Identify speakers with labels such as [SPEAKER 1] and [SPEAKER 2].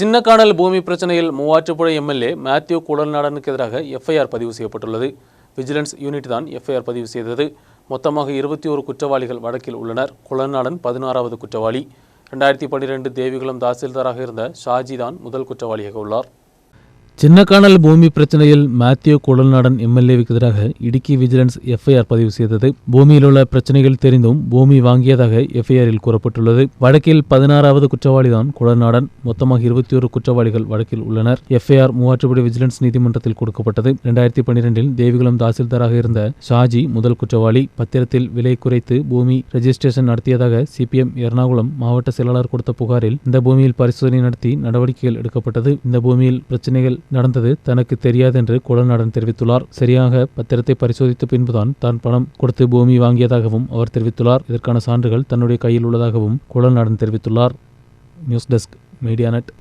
[SPEAKER 1] சின்னக்கானல் பூமி பிரச்சனையில் Muvattupuzha MLA Matthew குடல்நாடனுக்கு எதிராக எஃப்ஐஆர் பதிவு செய்யப்பட்டுள்ளது. விஜிலன்ஸ் யூனிட் தான் எஃப்ஐஆர் பதிவு செய்தது. மொத்தமாக இருபத்தி ஒரு குற்றவாளிகள் வழக்கில் உள்ளனர். குளநாடன் பதினாறாவது குற்றவாளி. ரெண்டாயிரத்தி பன்னிரெண்டு தேவிகுளம் தாசில்தாராக இருந்த ஷாஜி தான் முதல் குற்றவாளியாக உள்ளார். சின்னக்கானல் பூமி பிரச்சனையில் மேத்யூ குடல்நாடன் எம்எல்ஏவுக்கு எதிராக இடுக்கி விஜிலன்ஸ் எஃப்ஐஆர் பதிவு செய்தது. பூமியில் உள்ள பிரச்சனைகள் தெரிந்தும் பூமி வாங்கியதாக எஃப்ஐஆரில் கூறப்பட்டுள்ளது. வழக்கில் பதினாறாவது குற்றவாளிதான் குடல்நாடன். மொத்தமாக இருபத்தி ஒரு குற்றவாளிகள் வழக்கில் உள்ளனர். எஃப்ஐஆர் மூவாற்றுப்படி விஜிலன்ஸ் நீதிமன்றத்தில் கொடுக்கப்பட்டது. இரண்டாயிரத்தி பன்னிரெண்டில் தேவிகுளம் தாசில்தாராக இருந்த ஷாஜி முதல் குற்றவாளி. பத்திரத்தில் விலை குறைத்து பூமி ரெஜிஸ்ட்ரேஷன் நடத்தியதாக சிபிஎம் எர்ணாகுளம் மாவட்ட செயலாளர் கொடுத்த புகாரில் இந்த பூமியில் பரிசோதனை நடத்தி நடவடிக்கைகள் எடுக்கப்பட்டது. இந்த பூமியில் பிரச்சனைகள் நடந்தது தனக்கு தெரியாது என்று குடல்நாடன் தெரிவித்துள்ளார். சரியாக பத்திரத்தை பரிசோதித்த பின்புதான் தான் பணம் கொடுத்து பூமி வாங்கியதாகவும் அவர் தெரிவித்துள்ளார். இதற்கான சான்றுகள் தன்னுடைய கையில் உள்ளதாகவும் குடல்நாடன் தெரிவித்துள்ளார். News desk media net.